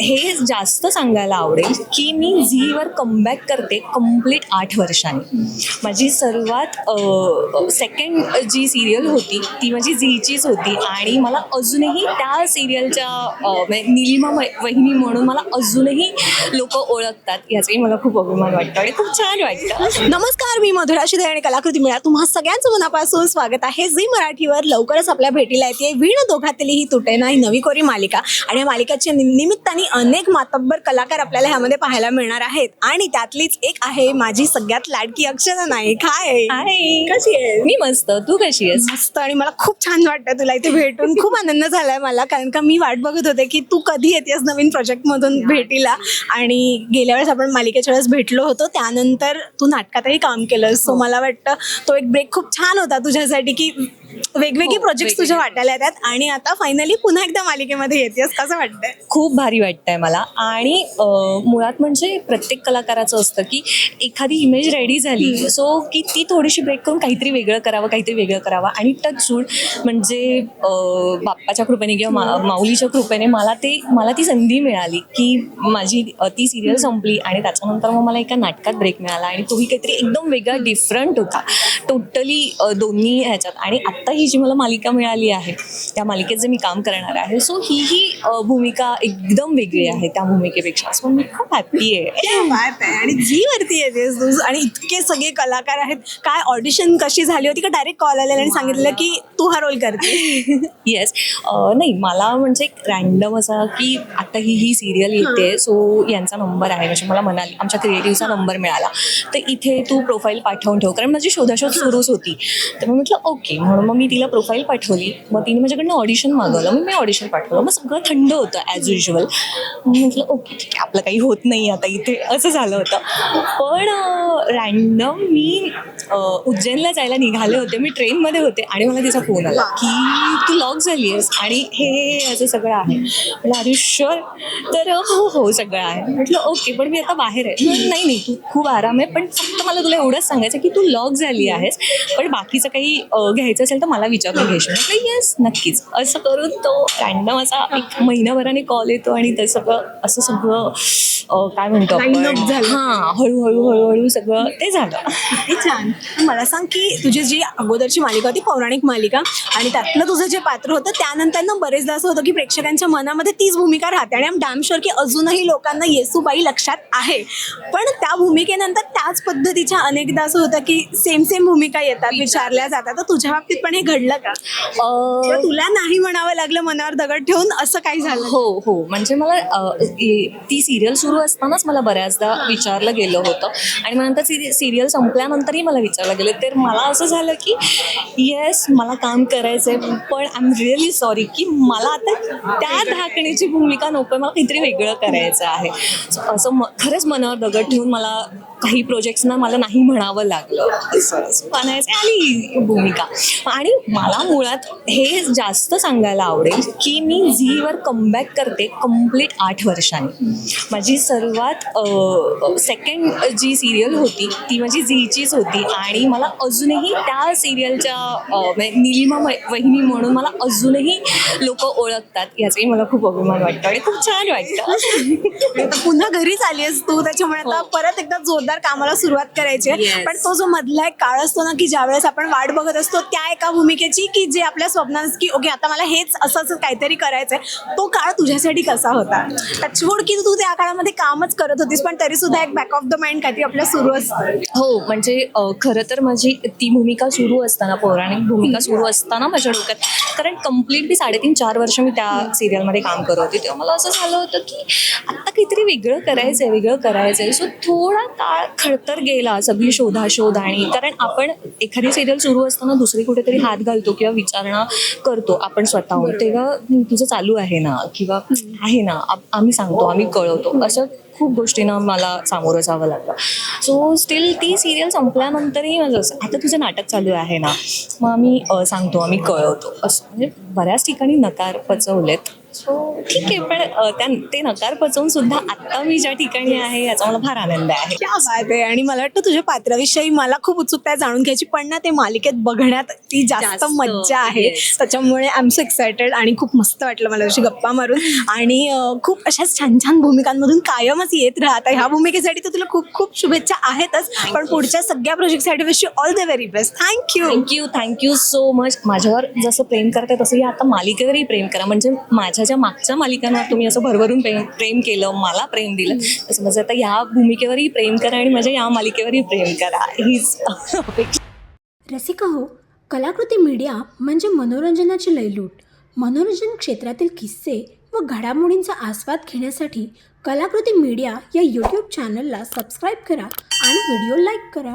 हे जास्त सांगायला आवडेल की मी झीवर कमबॅक करते कंप्लीट आठ वर्षांनी. माझी सर्वात सेकंड जी सिरियल होती ती माझी झीचीच होती आणि मला अजूनही त्या सिरियलच्या म्हणजे निलिमा वहिनी म्हणून मला अजूनही लोक ओळखतात याचाही मला खूप अभिमान वाटतो आणि खूप छान वाटतं. नमस्कार मी मधुरा शिदे आणि कलाकृती मिळा. तुम्हा सगळ्यांचं मनापासून स्वागत आहे. झी मराठीवर लवकरच आपल्या भेटीला येते. वीण दोघातली ही तुटे नाही नवी कोरी मालिका. आणि या मालिकाच्या निमित्ताने अनेक मातब्बर कलाकार आपल्याला ह्यामध्ये पाहायला मिळणार आहेत. आणि त्यातलीच एक आहे माझी सगळ्यात लाडकी अक्षरा नाईक हाय. कशी आहे मी मस्त. तू कशी आहेस? मस्त आणि मला खूप छान वाटतं तुला इथे भेटून. खूप आनंद झालाय मला कारण का मी वाट बघत होते की तू कधी येतेस नवीन प्रोजेक्ट मधून भेटीला? आणि गेल्या वेळेस आपण मालिकेच्या वेळेस भेटलो होतो त्यानंतर तू नाटकातही काम केलंस. सो मला वाटतं तो एक ब्रेक खूप छान होता तुझ्यासाठी की वेगवेगळे हो, प्रोजेक्ट तुझ्या वाटायला येतात आणि आता फायनली पुन्हा एकदा मालिकेमध्ये येतेस कसं वाटतंय? खूप भारी वाटतंय मला. आणि मुळात म्हणजे प्रत्येक कलाकाराचं असतं की एखादी इमेज रेडी झाली सो की ती थोडीशी ब्रेक करून काहीतरी वेगळं करावं काहीतरी वेगळं करावं. आणि टच सूड म्हणजे बाप्पाच्या कृपेने किंवा मा माऊलीच्या कृपेने मला ते मला ती संधी मिळाली की माझी ती सिरियल संपली आणि त्याच्यानंतर मग मला एका नाटकात ब्रेक मिळाला आणि तोही काहीतरी एकदम वेगळा डिफरंट होता. टोटली दोन्ही ह्याच्यात. आणि आत्ता ही जी मला मालिका मिळाली आहे त्या मालिकेत जे मी काम करणार आहे सो ही ही भूमिका एकदम वेगळी आहे त्या भूमिकेपेक्षा. सो मी खूप हॅप्पी आहे. आहे. आणि जी वरती येतेस तू आणि इतके सगळे कलाकार आहेत. काय ऑडिशन कशी झाली होती का डायरेक्ट कॉल आलेला आणि सांगितलं की तू हा रोल करते? येस नाही मला म्हणजे रॅन्डम असा की आता ही ही सिरियल येते सो यांचा नंबर आहे. म्हणजे मला म्हणाली आमच्या क्रिएटिव्हचा नंबर मिळाला. तर इथे तू प्रोफाईल पाठवून ठेव. कारण माझी शोधाशोध सुरूच होती. तर मी म्हटलं ओके म्हणून मग मी तिला प्रोफाईल पाठवली. मग तिने माझ्याकडनं ऑडिशन मागवलं. मग मी ऑडिशन पाठवलं. मग सगळं थंड होतं ॲज युजल म्हटलं ओके ठीक आहे. आपलं काही होत नाही आता इथे. असं झालं होतं. पण रॅन्डम मी उज्जैनला जायला निघाले होते. मी ट्रेनमध्ये होते. आणि मला तिचा फोन आला. की तू लॉक झाली आहेस आणि हे असं सगळं आहे. म्हटलं शुअर तर हो, हो हो सगळं आहे. म्हटलं ओके पण मी आता बाहेर आहे. नाही नाही तू खूप आराम आहे. पण फक्त मला तुला एवढंच सांगायचं की तू लॉक झाली आहेस. पण बाकीचं काही घ्यायचं असेल तर मला विचारून घेशील म्हटलं येस नक्कीच. असं करून तो रॅन्डम असा एक महिनाभराने कॉल येतो आणि ते सगळं असं सगळं काय म्हणतो. हां हळूहळू हळूहळू सगळं ते झालं. छान. मला सांग की तुझी जी अगोदरची मालिका होती पौराणिक मालिका आणि त्यातलं तुझं जे पात्र होतं त्यानंतर ना बरेचदा असं होतं की प्रेक्षकांच्या मनामध्ये तीच भूमिका राहते. आणि डॅम शुअर की अजूनही लोकांना येसूबाई लक्षात आहे. पण त्या भूमिकेनंतर त्याच पद्धतीच्या अनेकदा असं होतं की सेम सेम भूमिका येतात विचारल्या जातात. तर तुझ्या बाबतीत पण हे घडलं का? किंवा तुला नाही म्हणावं लागलं मनावर दगड ठेवून असं काही झालं? हो हो. म्हणजे मला अ, इ- ती सिरियल सुरू असतानाच मला बऱ्याचदा विचारलं गेलं होतं. आणि मग नंतर सिरियल संपल्यानंतरही मला विचारलं गेलं. तर मला असं झालं की येस मला काम करायचं आहे पण आय एम रिअली सॉरी की मला आता त्या धाकणीची भूमिका नको मला काहीतरी वेगळं करायचं आहे. असं म खरंच मनावर दगड ठेवून मला काही प्रोजेक्ट्सना मला नाही म्हणावं लागलं. आणि भूमिका. आणि मला मुळात हे जास्त सांगायला आवडेल की मी झीवर कमबॅक करते कंप्लीट आठ वर्षांनी. माझी सर्वात सेकंड जी सिरियल होती ती माझी झीचीच होती. आणि मला अजूनही त्या सिरियलच्या म्हणजे निलिमा मै- वहिनी म्हणून मला अजूनही लोक ओळखतात. याचाही मला खूप अभिमान वाटतो आणि खूप छान वाटतं. पुन्हा घरीच आली आहेस तू त्याच्यामुळे आता हो. परत एकदा जोरदार कामाला सुरुवात करायची आहे. पण तो जो मधला एक काळ असतो ना की ज्यावेळेस आपण वाट बघत असतो त्या एका भूमिकेची की जे आपल्या स्वप्नात की ओके आता मला हेच असं असं काहीतरी करायचंय तो काळ तुझ्यासाठी कसा होता? टचवूड की तू त्या काळामध्ये कामच करत होतीस पण तरी सुद्धा एक बॅक ऑफ द माइंड काहीतरी आपल्या सुरू असतं हो म्हणजे खरं तर माझी ती भूमिका सुरू असताना पौराणिक भूमिका सुरू असताना माझ्या डोक्यात कारण कम्प्लीटली साडेतीन चार वर्ष मी त्या सिरियलमध्ये काम करत होते. तेव्हा मला असं झालं होतं की आत्ता काहीतरी वेगळं करायचं आहे वेगळं करायचं आहे सो थोडा काळ खडतर गेला सगळी शोधाशोध आणि कारण आपण एखादी सिरियल सुरू असताना दुसरी कुठेतरी हात घालतो किंवा विचारणा करतो आपण स्वतःहून. तेव्हा तुझं चालू आहे ना किंवा आहे ना आम्ही सांगतो आम्ही कळवतो. असं खूप गोष्टींना मला सामोरं जावं लागलं. सो स्टील ती सिरियल संपल्यानंतरही माझं असं आता तुझं नाटक चालू आहे ना मग आम्ही सांगतो आम्ही कळवतो. असं म्हणजे बऱ्याच ठिकाणी नकार पचवलेत. सो ठीक आहे पण त्या ते नकार पचवून सुद्धा आता मी ज्या ठिकाणी आहे याचा मला फार आनंद आहे. क्या बात आहे. आणि मला वाटतं तुझ्या पात्राविषयी मला खूप उत्सुकता आहे जाणून घ्यायची पण ना ते मालिकेत बघण्यात ती जास्त जास्त, मज्जा आहे. yes. त्याच्यामुळे आय एम सो एक्सायटेड आणि खूप मस्त वाटलं मला अशी गप्पा मारून. आणि अं, खूप अशाच छान छान भूमिकांमधून कायमच येत राहत ह्या भूमिकेसाठी तर तुला खूप खूप शुभेच्छा आहेतच. पण पुढच्या सगळ्या प्रोजेक्टसाठी wish you all the very best thank you thank you thank you so much माझ्यावर जसं प्रेम करताय तसंही आता मालिकेवरही प्रेम करा. म्हणजे माझ्या ज्या मागच्या मालिकांवर तुम्ही असं भरभरून प्रेम प्रेम केलं मला प्रेम दिलं. तसं माझं आता ह्या भूमिकेवरही प्रेम करा आणि माझ्या या मालिकेवरही प्रेम करा. हीच अपेक्षा. रसिका हो कलाकृती मीडिया म्हणजे मनोरंजनाची लयलूट. मनोरंजन क्षेत्रातील किस्से व घडामोडींचा आस्वाद घेण्यासाठी कलाकृती मीडिया या यूट्यूब चॅनलला सबस्क्राईब करा आणि व्हिडिओ लाईक करा.